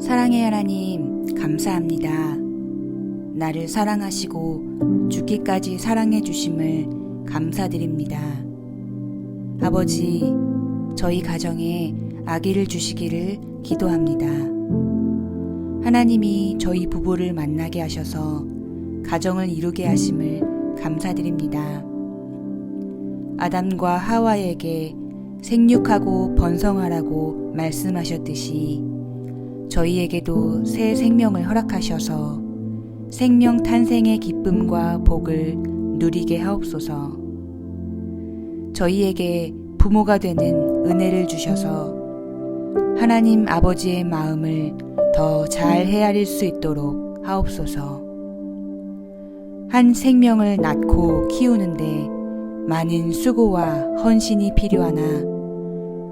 사랑의 하나님, 감사합니다. 나를 사랑하시고 죽기까지 사랑해 주심을 감사드립니다. 아버지, 저희 가정에 아기를 주시기를 기도합니다. 하나님이 저희 부부를 만나게 하셔서 가정을 이루게 하심을 감사드립니다. 아담과 하와에게 생육하고 번성하라고 말씀하셨듯이 저희에게도 새 생명을 허락하셔서 생명 탄생의 기쁨과 복을 누리게 하옵소서. 저희에게 부모가 되는 은혜를 주셔서 하나님 아버지의 마음을 더 잘 헤아릴 수 있도록 하옵소서. 한 생명을 낳고 키우는데 많은 수고와 헌신이 필요하나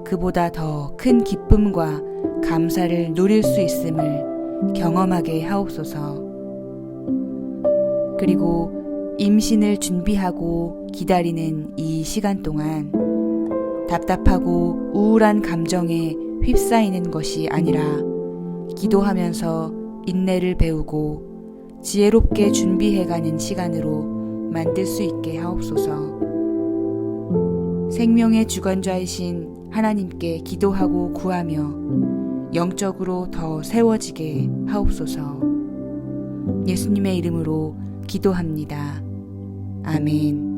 그보다 더 큰 기쁨과 감사를 누릴 수 있음을 경험하게 하옵소서. 그리고 임신을 준비하고 기다리는 이 시간 동안 답답하고 우울한 감정에 휩싸이는 것이 아니라 기도하면서 인내를 배우고 지혜롭게 준비해가는 시간으로 만들 수 있게 하옵소서. 생명의 주관자이신 하나님께 기도하고 구하며 영적으로 더 세워지게 하옵소서. 예수님의 이름으로 기도합니다. 아멘.